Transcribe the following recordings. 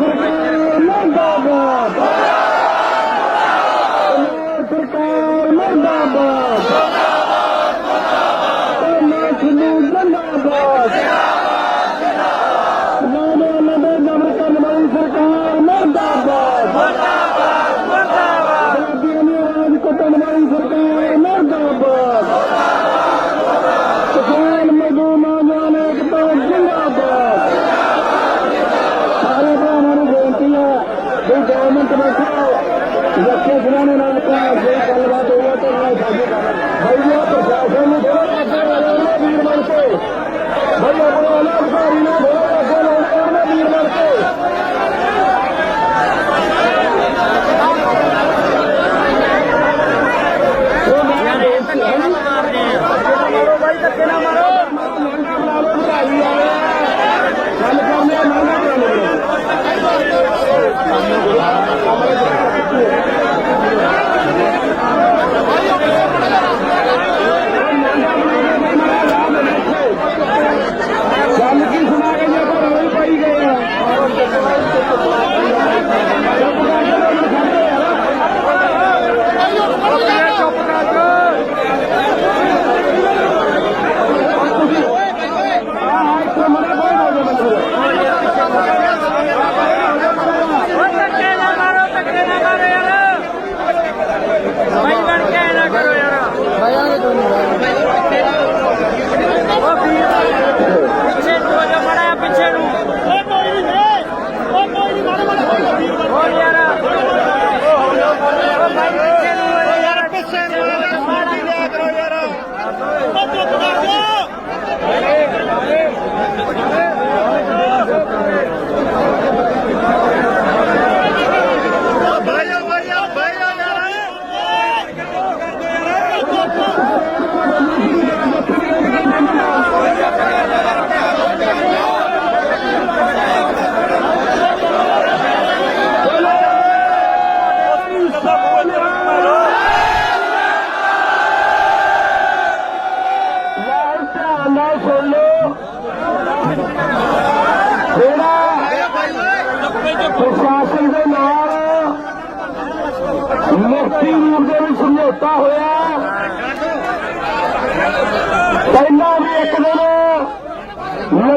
Thank you.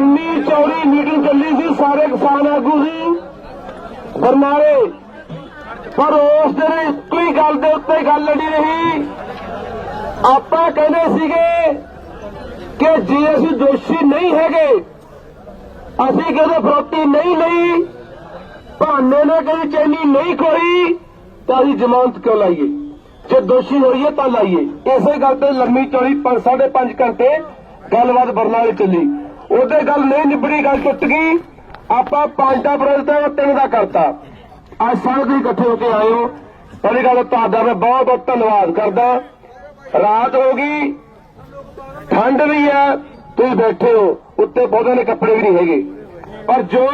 ਲੰਮੀ ਚੌੜੀ meeting ਚੱਲੀ ਸੀ ਸਾਰੇ ਕਿਸਾਨ ਆਗੂ ਸੀ ਬਰਨਾਲੇ ਪਰ ਉਸ ਦਿਨ ਇੱਕੋ ਹੀ ਗੱਲ ਦੇ ਉੱਤੇ ਗੱਲ ਲੜੀ ਰਹੀ। ਆਪਾਂ ਕਹਿੰਦੇ ਸੀਗੇ ਕਿ ਜੇ ਅਸੀਂ ਦੋਸ਼ੀ ਨਹੀਂ ਹੈਗੇ, ਅਸੀਂ ਕਦੇ ਫਰੋਤੀ ਨਹੀਂ ਲਈ, ਭਾਨੇ ਨੇ ਕਦੀ ਚੈਨੀ ਨਹੀਂ ਖੋਈ ਤਾਂ ਅਸੀਂ ਜ਼ਮਾਨਤ ਕਿਉਂ ਲਾਈਏ? ਜੇ ਦੋਸ਼ੀ ਹੋਈਏ ਤਾਂ ਲਾਈਏ। ਇਸੇ ਗੱਲ ਤੇ ਲੰਮੀ ਚੌੜੀ 5.5 ਘੰਟੇ ਗੱਲਬਾਤ ਬਰਨਾਲੇ ਚੱਲੀ। ਉਹਦੇ ਗੱਲ ਨਹੀਂ ਨਿਬੜੀ, ਗੱਲ ਟੁੱਟ ਗਈ। ਆਪਾਂ ਪੰਜ ਦਾ ਵਿਰੋਧ ਤੇ ਤਿੰਨ ਦਾ ਕਰਤਾ। ਅੱਜ ਸਾਰੇ ਤੁਸੀਂ ਇਕੱਠੇ ਹੋ ਕੇ ਆਏ ਹੋ। ਪਹਿਲੀ ਗੱਲ ਤੁਹਾਡਾ ਮੈਂ ਬਹੁਤ ਬਹੁਤ ਧੰਨਵਾਦ ਕਰਦਾ। ਰਾਤ ਹੋ ਗਈ। ਠੰਡ ਵੀ ਹੈ ਤੁਸੀਂ ਬੈਠੇ ਹੋ। ਉੱਤੇ ਬਹੁਤੇ ਦੇ ਕੱਪੜੇ ਵੀ ਨਹੀਂ ਹੈਗੇ। ਪਰ ਜੋ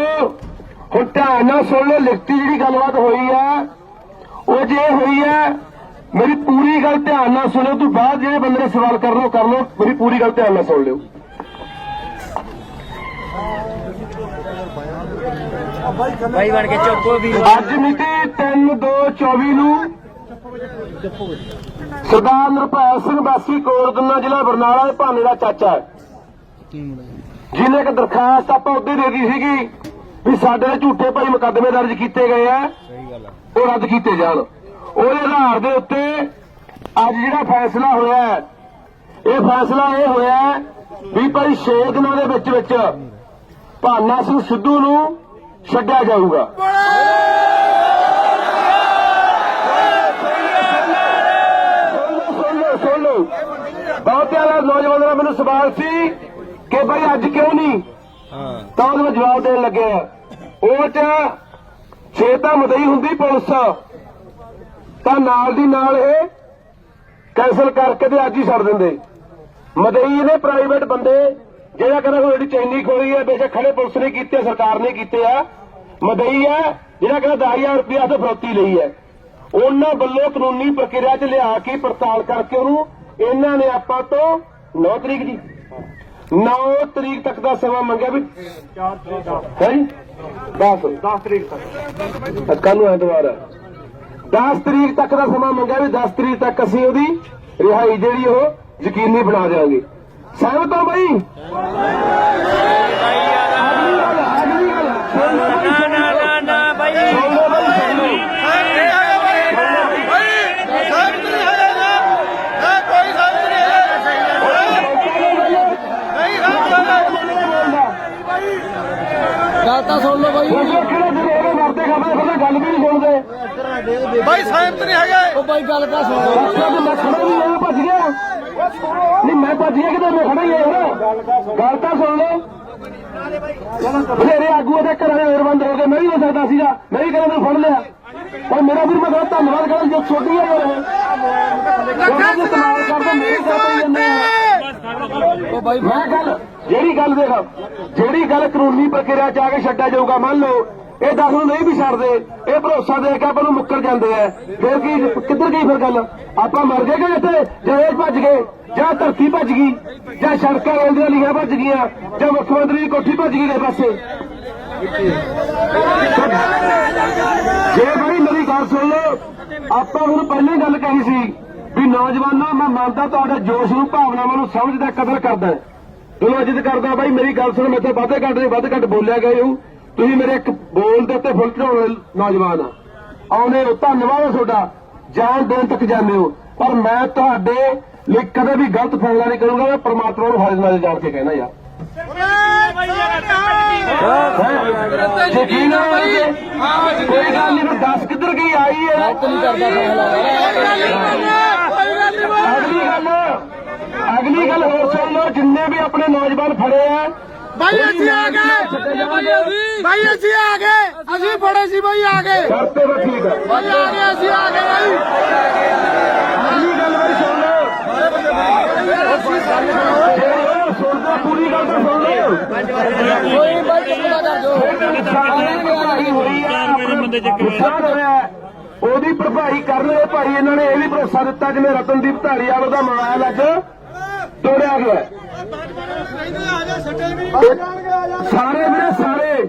ਹੁਣ ਧਿਆਨ ਨਾਲ ਸੁਣ ਲਓ, ਲਿਖਤੀ ਜਿਹੜੀ ਗੱਲਬਾਤ ਹੋਈ ਹੈ ਉਹ ਜੇ ਹੋਈ ਹੈ ਮੇਰੀ ਪੂਰੀ ਗੱਲ ਧਿਆਨ ਨਾਲ ਸੁਣੋ ਤੋਂ ਬਾਅਦ ਜਿਹੜੇ ਬੰਦੇ ਨੇ ਸਵਾਲ ਕਰ ਲਓ ਕਰ ਲਓ। ਮੇਰੀ ਪੂਰੀ ਗੱਲ ਧਿਆਨ ਨਾਲ ਸੁਣ ਲਿਓ। ਭਾਈ ਬਣ ਕੇ ਚੁੱਪੋ ਵੀਰ ਅੱਜ ਮਿਤੀ 3/2/24 ਨੂੰ। ਸਰਦਾਰ ਨਿਰਭੈ ਸਿੰਘ ਬਾਸੀ ਕੋਟਦੁਨਾ ਜ਼ਿਲ੍ਹਾ ਬਰਨਾਲਾ ਦੇ ਭਾਨੇ ਦਾ ਚਾਚਾ ਹੈ। ਜਿਹਨੇ ਇੱਕ ਦਰਖਾਸਤ ਆਪਾਂ ਉੱਤੇ ਦੇ ਦਿੱਤੀ ਸੀਗੀ ਵੀ ਸਾਡੇ ਝੂਠੇ ਭਾਈ ਮੁਕੱਦਮੇ ਦਰਜ ਕੀਤੇ ਗਏ ਆ, ਉਹ ਰੱਦ ਕੀਤੇ ਜਾਣ। ਉਹਦੇ ਆਧਾਰ ਦੇ ਉੱਤੇ ਅੱਜ ਜਿਹੜਾ ਫੈਸਲਾ ਹੋਇਆ ਇਹ ਫੈਸਲਾ ਇਹ ਹੋਇਆ ਵੀ ਭਾਈ 6 ਦਿਨਾਂ ਦੇ ਵਿੱਚ ਵਿੱਚ ਭਾਨਾ ਸਿੰਘ ਸਿੱਧੂ ਨੂੰ ਛੱਡਿਆ ਜਾਊਗਾ। ਸੁਣ ਲਓ ਨੌਜਵਾਨਾਂ ਦਾ ਮੈਨੂੰ ਸਵਾਲ ਸੀ ਕਿ ਭਾਈ ਅੱਜ ਕਿਉਂ ਨਹੀਂ? ਤਾਂ ਉਹਦਾ ਮੈਂ ਜਵਾਬ ਦੇਣ ਲੱਗਿਆ ਉਹ ਚ ਛੇ ਤਾਂ ਮਦਈ ਹੁੰਦੀ ਪੁਲਿਸ। ਤਾਂ ਨਾਲ ਦੀ ਨਾਲ ਇਹ ਕੈਂਸਲ ਕਰਕੇ ਤੇ ਅੱਜ ਹੀ ਛੱਡ ਦਿੰਦੇ। ਮਦਈ ਨੇ ਪ੍ਰਾਈਵੇਟ ਬੰਦੇ ਜਿਹੜਾ ਕਹਿੰਦਾ ਕੋਈ ਜਿਹੜੀ ਚੈਨੀ ਖੋਲੀ ਹੈ ਬੇਸ਼ੱਕ ਖੜੇ ਪੁਲਿਸ ਨੇ ਕੀਤੇ ਸਰਕਾਰ ਨੇ ਕੀਤੇ ਆ ਮਦਈ ਹੈ ਜਿਹੜਾ ਕਹਿੰਦਾ 10000 ਰੁਪਇਆ ਤੇ ਫਰੋਤੀ ਲਈ ਹੈ ਉਹਨਾਂ ਵੱਲੋਂ ਕਾਨੂੰਨੀ ਪ੍ਰਕਿਰਿਆ 'ਚ ਲਿਆ ਕੇ ਪੜਤਾਲ ਕਰਕੇ ਉਹਨੂੰ ਇਹਨਾਂ ਨੇ ਆਪਾਂ ਤੋਂ 9 ਤਰੀਕ ਦੀ 9 ਤਰੀਕ ਤੱਕ ਦਾ ਸਮਾਂ ਮੰਗਿਆ ਵੀ 4 ਤਰੀਕ ਹੈ 10 10 ਤਰੀਕ ਤੱਕ। ਕੱਲ ਨੂੰ ਐਤਵਾਰ ਹੈ 10 ਤਰੀਕ ਤੱਕ ਦਾ ਸਮਾਂ ਮੰਗਿਆ ਵੀ 10 ਤਰੀਕ ਤੱਕ ਅਸੀਂ ਉਹਦੀ ਰਿਹਾਈ ਜਿਹੜੀ ਉਹ ਯਕੀਨੀ ਬਣਾ ਦੇਵਾਂਗੇ ਸਹਿਮਤ ਹੋ ਬਾਈ ਅਗਲੀ ਗੱਲ ਅਗਲੀ ਗੱਲ ਸੁਣ ਲਓ ਬਾਈ, ਨਾ ਸੁਣ ਨਾ ਲਓ। ਨਾ ਨਾ ਬਾਈ ਸੁਣ ਲਓ ਬਾਈ, ਸੁਣ ਲਓ। ਗੱਲ ਤਾਂ ਸੁਣ ਲਓ ਬਾਈ ਉਹ ਕਿਹੜੇ ਜਿਹੜੇ ਇਹਦੇ ਮਰਦੇ ਖਾਂਦੇ ਫਿਰ ਤਾਂ ਗੱਲ ਵੀ ਨਹੀਂ ਸੁਣਦੇ ਬਾਈ ਸਹਿਮਤ ਨਹੀਂ ਬਾਈ ਗੱਲ ਤਾਂ ਸੁਣ। ਮੈਂ ਖੜਾ ਹਾਂ ਭੱਜ ਗਿਆ। ਨਹੀਂ ਮੈਂ ਭੱਜ ਗਿਆ ਕਿਤੇ ਮੈਂ ਖੜਾ ਹੀ ਹਾਂ ਗੱਲ ਤਾਂ ਸੁਣ ਲਓ। ਬਥੇਰੇ ਆਗੂ ਉਹਦੇ ਘਰਾਂ ਦੇ ਹੋਰ ਬੰਦ ਹੋ ਗਏ ਮੈਂ ਵੀ ਹੋ ਸਕਦਾ ਸੀਗਾ। ਮੈਂ ਵੀ ਮੈਨੂੰ ਫੜ ਲਿਆ। ਪਰ ਮੇਰਾ ਵੀਰ ਮੈਂ ਧੰਨਵਾਦ ਕਰਾਂ ਜੋ ਛੋਟੀ ਹੈ ਯਾਰ। ਇਹ ਲੱਖਾਂ ਇਸਤੇਮਾਲ ਕਰਦੇ ਮੇਰੇ ਸਾਥ ਜਾਂਦੇ ਆ। ਉਹ ਬਾਈ ਮੈਂ ਗੱਲ ਜਿਹੜੀ ਗੱਲ ਦੇਖ ਜਿਹੜੀ ਗੱਲ ਕਾਨੂੰਨੀ ਪ੍ਰਕਿਰਿਆ ਚ ਆ ਕੇ ਛੱਡਿਆ ਜਾਊਗਾ ਮੰਨ ਲਓ। ਇਹ ਦਸ ਨੂੰ ਨਹੀਂ ਵੀ ਛੱਡਦੇ, ਇਹ ਭਰੋਸਾ ਦੇ ਕੇ ਆਪਾਂ ਨੂੰ ਮੁੱਕਰ ਜਾਂਦੇ ਆ। ਫਿਰ ਕੀ, ਕਿੱਧਰ ਗਈ ਫਿਰ ਗੱਲ? ਆਪਾਂ ਮਰ ਗਏ ਕਿ ਇੱਥੇ? ਜਹੇਜ ਭੱਜ ਗਏ, ਜਾਂ ਧਰਤੀ ਭੱਜ ਗਈ, ਜਾਂ ਸੜਕਾਂ ਰੇਲਦੀਆਂ ਲੀਆਂ ਭੱਜ ਗਈਆਂ, ਜਾਂ ਮੁੱਖ ਮੰਤਰੀ ਦੀ ਕੋਠੀ ਭੱਜ ਗਈ ਦੇ ਪਾਸੇ? ਜੇ ਬੜੀ ਮੇਰੀ ਗੱਲ ਸੁਣ ਲਓ, ਆਪਾਂ ਹੁਣ ਪਹਿਲਾਂ ਗੱਲ ਕਹੀ ਸੀ ਵੀ ਨੌਜਵਾਨਾਂ, ਮੈਂ ਮੰਨਦਾ ਤੁਹਾਡੇ ਜੋਸ਼ ਨੂੰ, ਭਾਵਨਾਵਾਂ ਨੂੰ ਸਮਝਦਾ, ਕਦਰ ਕਰਦਾ। ਚਲੋ ਇੱਜ਼ਤ ਕਰਦਾ ਬਾਈ ਮੇਰੀ ਗੱਲ ਸੁਣ ਮੈਥੇ ਵਾਧੇ ਘੱਟ ਨਹੀਂ ਵੱਧ ਘੱਟ ਬੋਲਿਆ ਗਏ ਹੋ ਤੁਸੀਂ ਮੇਰੇ ਇੱਕ ਬੋਲ ਦੇ ਉੱਤੇ ਫੁੱਲ ਚੜਾਉਣ ਵਾਲੇ ਨੌਜਵਾਨ ਆ। ਆਉਨੇ ਹੋ ਧੰਨਵਾਦ ਹੈ ਤੁਹਾਡਾ। ਜਾਨ ਦੇਣ ਤੱਕ ਜਾਂਦੇ ਹੋ। ਪਰ ਮੈਂ ਤੁਹਾਡੇ ਲਈ ਕਦੇ ਵੀ ਗਲਤ ਫੈਸਲਾ ਨਹੀਂ ਕਰੂੰਗਾ ਮੈਂ ਪ੍ਰਮਾਤਮਾ ਨੂੰ ਹਾਜ਼ਰ ਨਾਜ਼ਰ ਜਾਣ ਕੇ ਕਹਿਣਾ ਯਾਰ। ਯਕੀਨ ਹੈ ਕੋਈ ਗੱਲ ਨਹੀਂ 10 ਕਿੱਧਰ ਗਈ ਆਈ ਹੈ? ਅਗਲੀ ਗੱਲ ਅਗਲੀ ਗੱਲ ਹੋਰ ਸੁਣ ਲਓ ਜਿੰਨੇ ਵੀ ਆਪਣੇ ਨੌਜਵਾਨ ਫੜੇ ਆ ਬਾਈ ਅਸੀਂ ਆ ਗਏ। ਬਾਈ ਅਸੀਂ। ਆ ਗਏ। ਅਸੀਂ ਫੜੇ ਸੀ ਬਾਈ ਆ ਗਏ। ਠੀਕ ਹੈ ਬਾਈ ਆ ਗਏ ਅਸੀਂ ਆ ਗਏ ਬਾਈ। ਅਗਲੀ ਗੱਲ ਬਾਈ ਸੁਣ ਲਓ। ਜੇ ਉਹ ਸੁਣਦਾ ਪੂਰੀ ਗੱਲ ਤਾਂ ਸੁਣ ਲਓ। ਕੋਈ ਬਾਈ ਚੁੱਪ ਕਰ ਜੋ ਨੁਕਸਾਨ ਹੋਇਆ। ਉਹਦੀ ਭਰਪਾਈ ਕਰਨ ਭਾਈ ਇਹਨਾਂ ਨੇ ਇਹ ਵੀ ਭਰੋਸਾ ਦਿੱਤਾ ਜਿਵੇਂ ਰਤਨਦੀਪ ਢਾਲੀਵਾਲ ਦਾ ਮੋਬਾਈਲ ਅੱਜ ਤੋੜਿਆ ਗਿਆ। ਹੈ। ਸਾਰੇ ਵੀਰੇ ਸਾਰੇ।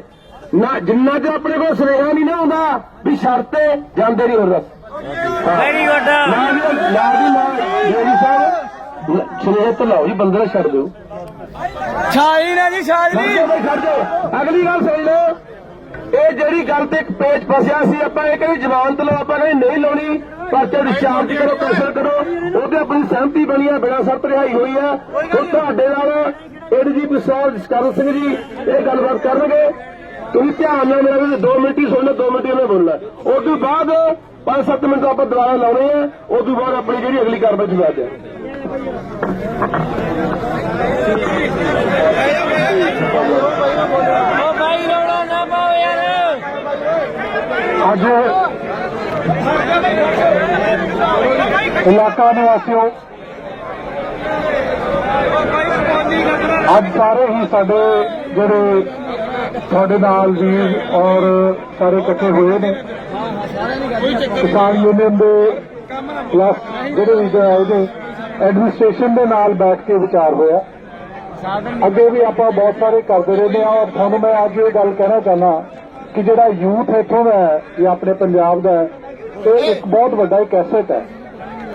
ਨਾ ਜਿੰਨਾ ਚਿਰ ਆਪਣੇ ਕੋਲ ਸੁਨੇਹਾ ਨਹੀਂ ਨਾ ਆਉਂਦਾ ਵੀ ਸ਼ਰਤੇ ਜਾਂਦੇ ਨਹੀਂ ਹੋਰ ਵੈਰੀ ਗੁੱਡ ਨਾ ਵੀ ਨਾ ਵੀ ਨਾ ਜਿਹੜੀ ਸਾਹਿਬ ਸੁਨੇਹੇ ਤਾਂ ਲਾਓ ਜੀ ਬੰਦੇ ਨੂੰ ਛੱਡ ਦਿਓ। ਛਾਈ ਨੇ ਜੀ ਜਾਓ ਅਗਲੀ ਗੱਲ ਸੁਣ ਲਓ। ਇਹ ਜਿਹੜੀ ਗੱਲ ਤੇ ਇੱਕ ਪੇਚ ਫਸਿਆ ਸੀ ਆਪਾਂ ਇਹ ਕਹਿੰਦੇ ਜ਼ਮਾਨਤ ਲਓ ਆਪਾਂ ਕਹਿੰਦੇ ਨਹੀਂ ਲਾਉਣੀ। ਪਰਚਾ ਡਿਸਚਾਰਜ ਕਰੋ ਕੈਂਸਲ ਕਰੋ। ਉਹਦੇ ਆਪਣੀ ਸਹਿਮਤੀ ਬਣੀ ਹੈ ਬਿਨਾਂ ਸ਼ਰਤ ਰਿਹਾਈ ਹੋਈ ਹੈ ਹੁਣ ਤੁਹਾਡੇ ਨਾਲ ਏਡੀਜੀਪੀ ਸਾਹਿਬ ਜਸਕਰਨ ਸਿੰਘ ਜੀ ਇਹ ਗੱਲਬਾਤ ਕਰਨਗੇ। ਤੁਸੀਂ ਧਿਆਨ ਨਾਲ ਮੇਰਾ ਵੀ 2 ਮਿੰਟ ਹੀ ਸੁਣਨਾ 2 ਮਿੰਟ ਹੀ ਉਹਨੇ ਬੋਲਣਾ। ਉਸ ਤੋਂ ਬਾਅਦ 5-7 ਮਿੰਟ ਆਪਾਂ ਦੁਬਾਰਾ ਲਾਉਣੇ ਆ। ਉਸ ਤੋਂ ਬਾਅਦ ਆਪਣੀ ਜਿਹੜੀ ਅਗਲੀ ਕਾਰਵਾਈ ਪਾਓ ਯਾਰ। ਅੱਜ ਇਲਾਕਾ ਨਿਵਾਸੀਓ, ਅੱਜ ਸਾਰੇ ਹੀ ਸਾਡੇ ਜਿਹੜੇ ਤੁਹਾਡੇ ਨਾਲ ਵੀਰ ਔਰ ਸਾਰੇ ਇਕੱਠੇ ਹੋਏ ਨੇ। ਕਿਸਾਨ ਯੂਨੀਅਨ ਦੇ ਪਲੱਸ ਜਿਹੜੇ ਵੀ ਇਹਦੇ ਐਡਮਿਨਿਸਟ੍ਰੇਸ਼ਨ ਦੇ ਨਾਲ ਬੈਠ ਕੇ ਵਿਚਾਰ ਹੋਇਆ। ਅੱਗੇ ਵੀ ਆਪਾਂ ਬਹੁਤ ਸਾਰੇ ਕਰਦੇ ਰਹਿੰਦੇ ਹਾਂ ਔਰ ਤੁਹਾਨੂੰ ਮੈਂ ਅੱਜ ਇਹ ਗੱਲ ਕਹਿਣਾ ਚਾਹੁੰਦਾ ਕਿ ਜਿਹੜਾ ਯੂਥ ਇੱਥੋਂ ਦਾ ਹੈ, ਇਹ ਆਪਣੇ ਪੰਜਾਬ ਦਾ ਹੈ, ਇਹ ਇੱਕ ਬਹੁਤ ਵੱਡਾ ਇੱਕ ਐਸੈਟ ਹੈ।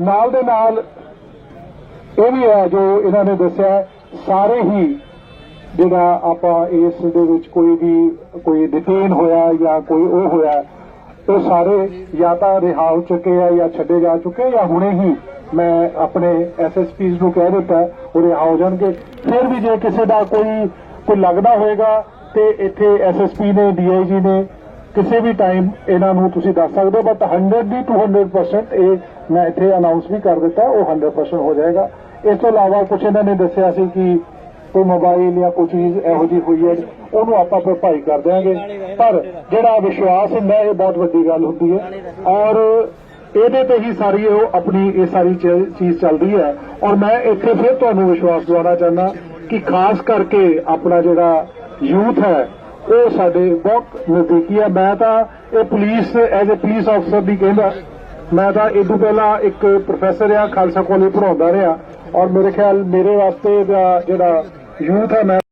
ਨਾਲ ਦੇ ਨਾਲ ਇਹ ਵੀ ਹੈ ਜੋ ਇਹਨਾਂ ਨੇ ਦੱਸਿਆ, ਸਾਰੇ ਹੀ ਜਿਹੜਾ ਆਪਾਂ ਇਸ ਦੇ ਵਿੱਚ ਕੋਈ ਵੀ, ਕੋਈ ਡਿਟੇਨ ਹੋਇਆ ਜਾਂ ਕੋਈ ਉਹ ਹੋਇਆ, ਉਹ ਸਾਰੇ ਜਾਂ ਤਾਂ ਰਿਹਾ ਹੋ ਚੁੱਕੇ ਆ ਜਾਂ ਛੱਡੇ ਜਾ ਚੁੱਕੇ ਜਾਂ ਹੁਣੇ ਹੀ ਮੈਂ ਆਪਣੇ ਐਸਐਸਪੀਜ਼ ਨੂੰ ਕਹਿ ਦਿੱਤਾ, ਉਹ ਰਿਹਾ ਹੋ ਜਾਣਗੇ। ਫਿਰ ਵੀ ਜੇ ਕਿਸੇ ਦਾ ਕੋਈ ਕੋਈ ਲੱਗਦਾ ਹੋਏਗਾ ਤੇ ਇੱਥੇ ਐਸਐਸਪੀ ਨੇ ਡੀਆਈਜੀ ਨੇ ਕਿਸੇ ਵੀ ਟਾਈਮ ਇਹਨਾਂ ਨੂੰ ਤੁਸੀਂ ਦੱਸ ਸਕਦੇ ਹੋ ਬਟ 100 ਦੀ 200% ਇਹ ਮੈਂ ਇੱਥੇ ਅਨਾਉਂਸ ਵੀ ਕਰ ਦਿੱਤਾ, ਉਹ 100% ਹੋ ਜਾਏਗਾ। ਇਸ ਤੋਂ ਇਲਾਵਾ ਕੁਝ ਇਹਨਾਂ ਨੇ ਦੱਸਿਆ ਸੀ ਕਿ ਕੋਈ ਮੋਬਾਈਲ ਜਾਂ ਕੋਈ ਚੀਜ਼ ਇਹੋ ਜਿਹੀ ਹੋਈ ਹੈ, ਉਹਨੂੰ ਆਪਾਂ ਭਰਪਾਈ ਕਰ ਦਿਆਂਗੇ। ਪਰ ਜਿਹੜਾ ਵਿਸ਼ਵਾਸ ਹੁੰਦਾ ਇਹ ਬਹੁਤ ਵੱਡੀ ਗੱਲ ਹੁੰਦੀ ਹੈ। ਔਰ ਇਹਦੇ ਤੇ ਹੀ ਸਾਰੀ ਉਹ ਆਪਣੀ ਇਹ ਸਾਰੀ ਚੀਜ਼ ਚੱਲਦੀ ਹੈ। ਔਰ ਮੈਂ ਇੱਥੇ ਫਿਰ ਤੁਹਾਨੂੰ ਵਿਸ਼ਵਾਸ ਦਿਵਾਉਣਾ ਚਾਹੁੰਦਾ ਕਿ ਖਾਸ ਕਰਕੇ ਆਪਣਾ ਜਿਹੜਾ ਯੂਥ ਹੈ, ਉਹ ਸਾਡੇ ਬਹੁਤ ਨਜ਼ਦੀਕੀ ਹੈ। ਮੈਂ ਤਾਂ ਇਹ ਪੁਲਿਸ ਐਜ਼ ਅ ਪੁਲਿਸ ਅਫਸਰ ਵੀ ਕਹਿੰਦਾ ਮੈਂ ਤਾਂ ਇਹ ਤੋਂ ਪਹਿਲਾਂ ਇੱਕ ਪ੍ਰੋਫੈਸਰ ਆ, ਖਾਲਸਾ ਕਾਲਜ ਪੜਾਉਂਦਾ ਰਿਹਾ ਔਰ ਮੇਰੇ ਖਿਆਲ ਮੇਰੇ ਵਾਸਤੇ ਦਾ ਜਿਹੜਾ ਯੂਥ ਹੈ ਮੈਂ